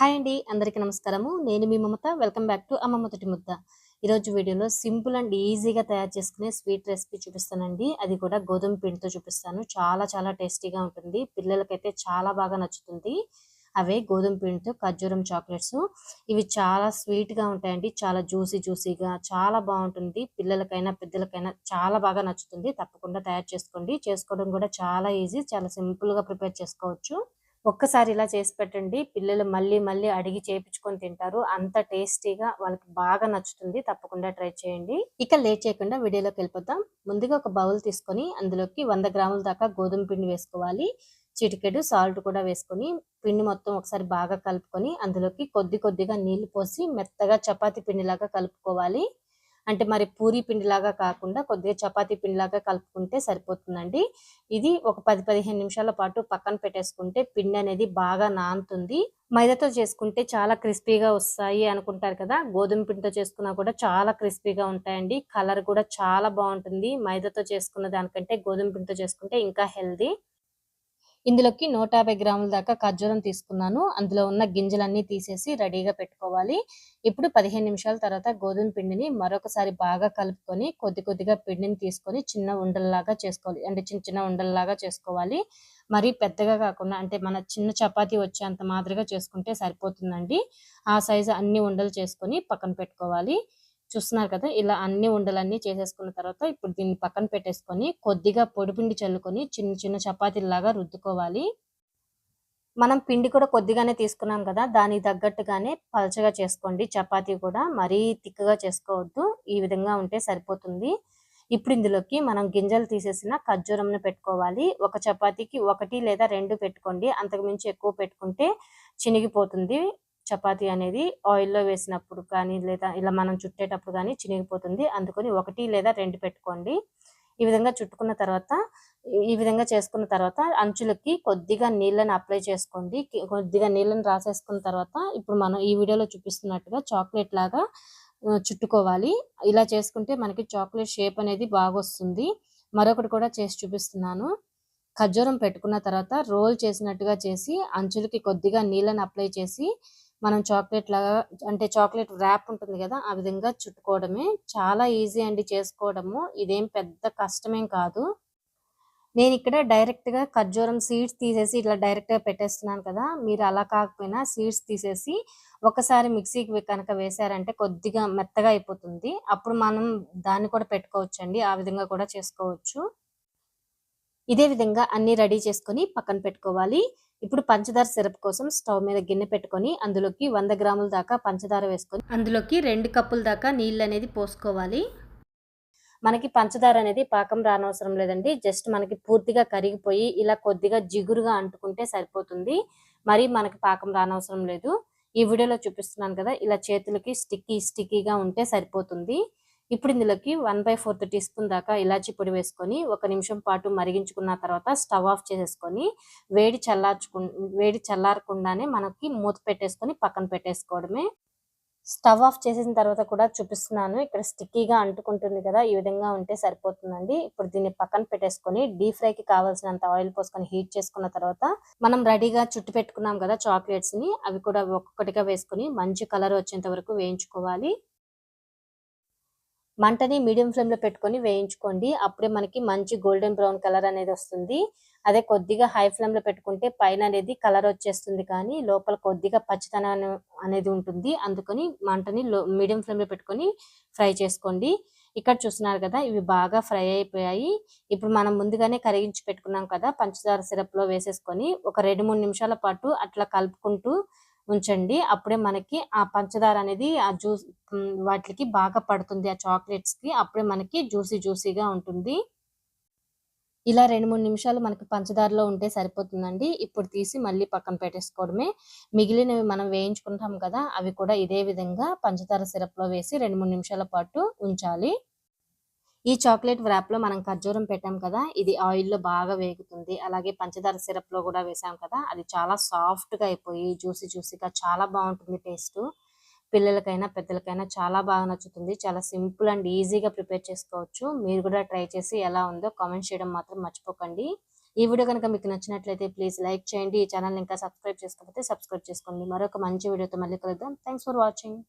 Hi అండి అందరికీ నమస్కారము. నేను మీ మమత వెల్కమ్ బ్యాక్ టు అమ్మ మొదటి ముద్ద. ఈరోజు వీడియోలో సింపుల్ అండ్ ఈజీగా తయారు చేసుకునే స్వీట్ రెసిపీ చూపిస్తానండి. అది కూడా గోధుమ పిండితో చూపిస్తాను. చాలా చాలా టేస్టీగా ఉంటుంది. పిల్లలకైతే చాలా బాగా నచ్చుతుంది. అవే గోధుమ పిండితో ఖర్జూరం చాక్లెట్స్. ఇవి చాలా స్వీట్గా ఉంటాయండి. చాలా జ్యూసీ జ్యూసీగా చాలా బాగుంటుంది. పిల్లలకైనా పెద్దలకైనా చాలా బాగా నచ్చుతుంది. తప్పకుండా తయారు చేసుకోండి. చేసుకోవడం కూడా చాలా ఈజీ. చాలా సింపుల్గా ప్రిపేర్ చేసుకోవచ్చు. ఒక్కసారి ఇలా చేసి పెట్టండి. పిల్లలు మళ్ళీ మళ్ళీ అడిగి చేపించుకొని తింటారు. అంత టేస్టీగా వాళ్ళకి బాగా నచ్చుతుంది. తప్పకుండా ట్రై చేయండి. ఇక లేట్ చేయకుండా వీడియోలోకి వెళ్ళిపోతాం. ముందుగా ఒక బౌల్ తీసుకొని అందులోకి వంద గ్రాముల దాకా గోధుమ పిండి వేసుకోవాలి. చిటికెడు సాల్ట్ కూడా వేసుకొని పిండి మొత్తం ఒకసారి బాగా కలుపుకొని అందులోకి కొద్ది కొద్దిగా నీళ్ళు పోసి మెత్తగా చపాతీ పిండిలాగా కలుపుకోవాలి. అంటే మరి పూరి పిండిలాగా కాకుండా కొద్దిగా చపాతీ పిండిలాగా కలుపుకుంటే సరిపోతుందండి. ఇది ఒక పది పదిహేను నిమిషాల పాటు పక్కన పెట్టేసుకుంటే పిండి అనేది బాగా నానుతుంది. మైదాతో చేసుకుంటే చాలా క్రిస్పీగా వస్తాయి అనుకుంటారు కదా. గోధుమ పిండితో చేసుకున్నా కూడా చాలా క్రిస్పీగా ఉంటాయండి. కలర్ కూడా చాలా బాగుంటుంది. మైదాతో చేసుకున్న దానికంటే గోధుమ పిండితో చేసుకుంటే ఇంకా హెల్దీ. ఇందులోకి నూట యాభై గ్రాముల దాకా ఖర్జూరం తీసుకున్నాను. అందులో ఉన్న గింజలన్నీ తీసేసి రెడీగా పెట్టుకోవాలి. ఇప్పుడు పదిహేను నిమిషాల తర్వాత గోధుమ పిండిని మరొకసారి బాగా కలుపుకొని కొద్ది కొద్దిగా పిండిని తీసుకొని చిన్న ఉండల్లాగా చేసుకోవాలి. అంటే చిన్న చిన్న ఉండల్లాగా చేసుకోవాలి. మరీ పెద్దగా కాకుండా అంటే మన చిన్న చపాతీ వచ్చేంత మాదిరిగా చేసుకుంటే సరిపోతుందండి. ఆ సైజు అన్ని ఉండలు చేసుకొని పక్కన పెట్టుకోవాలి. చూస్తున్నారు కదా ఇలా అన్ని ఉండలన్నీ చేసేసుకున్న తర్వాత ఇప్పుడు దీన్ని పక్కన పెట్టేసుకొని కొద్దిగా పొడిపిండి చల్లుకొని చిన్న చిన్న చపాతీలాగా రుద్దుకోవాలి. మనం పిండి కూడా కొద్దిగానే తీసుకున్నాం కదా దానికి తగ్గట్టుగానే పలచగా చేసుకోండి. చపాతీ కూడా మరీ తిక్కగా చేసుకోవద్దు ఈ విధంగా ఉంటే సరిపోతుంది. ఇప్పుడు ఇందులోకి మనం గింజలు తీసేసిన ఖర్జూరంను పెట్టుకోవాలి. ఒక చపాతీకి ఒకటి లేదా రెండు పెట్టుకోండి. అంతకుమించి ఎక్కువ పెట్టుకుంటే చినిగిపోతుంది. చపాతి అనేది ఆయిల్లో వేసినప్పుడు కానీ లేదా ఇలా మనం చుట్టేటప్పుడు కానీ చినిగిపోతుంది. అందుకని ఒకటి లేదా రెండు పెట్టుకోండి. ఈ విధంగా చుట్టుకున్న తర్వాత ఈ విధంగా చేసుకున్న తర్వాత అంచులకి కొద్దిగా నీళ్ళని అప్లై చేసుకోండి. కొద్దిగా నీళ్ళని రాసేసుకున్న తర్వాత ఇప్పుడు మనం ఈ వీడియోలో చూపిస్తున్నట్టుగా చాక్లెట్ లాగా చుట్టుకోవాలి. ఇలా చేసుకుంటే మనకి చాక్లెట్ షేప్ అనేది బాగా వస్తుంది మరొకటి కూడా చేసి చూపిస్తున్నాను. ఖర్జూరం పెట్టుకున్న తర్వాత రోల్ చేసినట్టుగా చేసి అంచులకి కొద్దిగా నీళ్ళని అప్లై చేసి మనం చాక్లెట్ లాగా అంటే చాక్లెట్ ర్యాప్ ఉంటుంది కదా ఆ విధంగా చుట్టుకోవడమే. చాలా ఈజీ అండి చేసుకోవడము. ఇదేం పెద్ద కష్టమేం కాదు. నేను ఇక్కడ డైరెక్ట్గా ఖర్జూరం సీడ్స్ తీసేసి ఇట్లా డైరెక్ట్గా పెట్టేస్తున్నాను కదా. మీరు అలా కాకపోయినా సీడ్స్ తీసేసి ఒకసారి మిక్సీకి కనుక వేసారంటే కొద్దిగా మెత్తగా అయిపోతుంది. అప్పుడు మనం దాన్ని కూడా పెట్టుకోవచ్చండి. ఆ విధంగా కూడా చేసుకోవచ్చు. ఇదే విధంగా అన్ని రెడీ చేసుకొని పక్కన పెట్టుకోవాలి. ఇప్పుడు పంచదార సిరప్ కోసం స్టవ్ మీద గిన్నె పెట్టుకొని అందులోకి వంద గ్రాముల దాకా పంచదార వేసుకొని అందులోకి రెండు కప్పుల దాకా నీళ్ళు అనేది పోసుకోవాలి. మనకి పంచదార అనేది పాకం రానవసరం లేదండి. జస్ట్ మనకి పూర్తిగా కరిగిపోయి ఇలా కొద్దిగా జిగురుగా అంటుకుంటే సరిపోతుంది. మరి మనకి పాకం రానవసరం లేదు. ఈ వీడియోలో చూపిస్తున్నాను కదా ఇలా చేతులకి స్టిక్కీ స్టిక్కీగా ఉంటే సరిపోతుంది. ఇప్పుడు ఇందులోకి one by fourth teaspoon దాకా ఇలాచి పొడి వేసుకొని ఒక నిమిషం పాటు మరిగించుకున్న తర్వాత స్టవ్ ఆఫ్ చేసేసుకొని వేడి చల్లార్చుకు వేడి చల్లారకుండానే మనకి మూత పెట్టేసుకొని పక్కన పెట్టేసుకోవడమే. స్టవ్ ఆఫ్ చేసిన తర్వాత కూడా చూపిస్తున్నాను. ఇక్కడ స్టిక్కీగా అంటుకుంటుంది కదా ఈ విధంగా ఉంటే సరిపోతుందండి. ఇప్పుడు దీన్ని పక్కన పెట్టేసుకొని డీప్ ఫ్రైకి కావాల్సినంత ఆయిల్ పోసుకొని హీట్ చేసుకున్న తర్వాత మనం రెడీగా చుట్టు పెట్టుకున్నాం కదా చాక్లెట్స్ని అవి కూడా ఒక్కొక్కటిగా వేసుకొని మంచి కలర్ వచ్చేంత వరకు వేయించుకోవాలి. మంటని మీడియం ఫ్లేమ్లో పెట్టుకొని వేయించుకోండి. అప్పుడే మనకి మంచి గోల్డెన్ బ్రౌన్ కలర్ అనేది వస్తుంది. అదే కొద్దిగా హై ఫ్లేమ్లో పెట్టుకుంటే పైన అనేది కలర్ వచ్చేస్తుంది కానీ లోపల కొద్దిగా పచ్చితనం అనేది ఉంటుంది. అందుకని మంటని మీడియం ఫ్లేమ్లో పెట్టుకొని ఫ్రై చేసుకోండి. ఇక్కడ చూస్తున్నారు కదా ఇవి బాగా ఫ్రై అయిపోయాయి. ఇప్పుడు మనం ముందుగానే కరిగించి పెట్టుకున్నాం కదా పంచదార సిరప్లో వేసేసుకొని ఒక రెండు మూడు నిమిషాల పాటు అట్లా కలుపుకుంటూ ఉంచండి. అప్పుడే మనకి ఆ పంచదార అనేది ఆ జ్యూస్ వాటికి బాగా పడుతుంది. ఆ చాక్లెట్స్కి అప్పుడే మనకి జ్యూసీ జ్యూసీగా ఉంటుంది. ఇలా రెండు మూడు నిమిషాలు మనకి పంచదారలో ఉంటే సరిపోతుందండి. ఇప్పుడు తీసి మళ్ళీ పక్కన పెట్టేసుకోవడమే. మిగిలినవి మనం వేయించుకుంటాం కదా అవి కూడా ఇదే విధంగా పంచదార సిరప్లో వేసి రెండు మూడు నిమిషాల పాటు ఉంచాలి. ఈ చాక్లెట్ వ్రాప్లో మనం ఖర్జూరం పెట్టాం కదా ఇది ఆయిల్లో బాగా వేగుతుంది. అలాగే పంచదార సిరప్లో కూడా వేసాం కదా అది చాలా సాఫ్ట్గా అయిపోయి జ్యూసీ జ్యూసీగా చాలా బాగుంటుంది టేస్ట్. పిల్లలకైనా పెద్దలకైనా చాలా బాగా నచ్చుతుంది. చాలా సింపుల్ అండ్ ఈజీగా ప్రిపేర్ చేసుకోవచ్చు. మీరు కూడా ట్రై చేసి ఎలా ఉందో కామెంట్ చేయడం మాత్రం మర్చిపోకండి. ఈ వీడియో కనుక మీకు నచ్చినట్లయితే ప్లీజ్ లైక్ చేయండి. ఈ ఛానల్ ఇంకా సబ్స్క్రైబ్ చేసుకోకపోతే సబ్స్క్రైబ్ చేసుకోండి. మరొక మంచి వీడియోతో మళ్ళీ కలుద్దాం. Thanks for watching.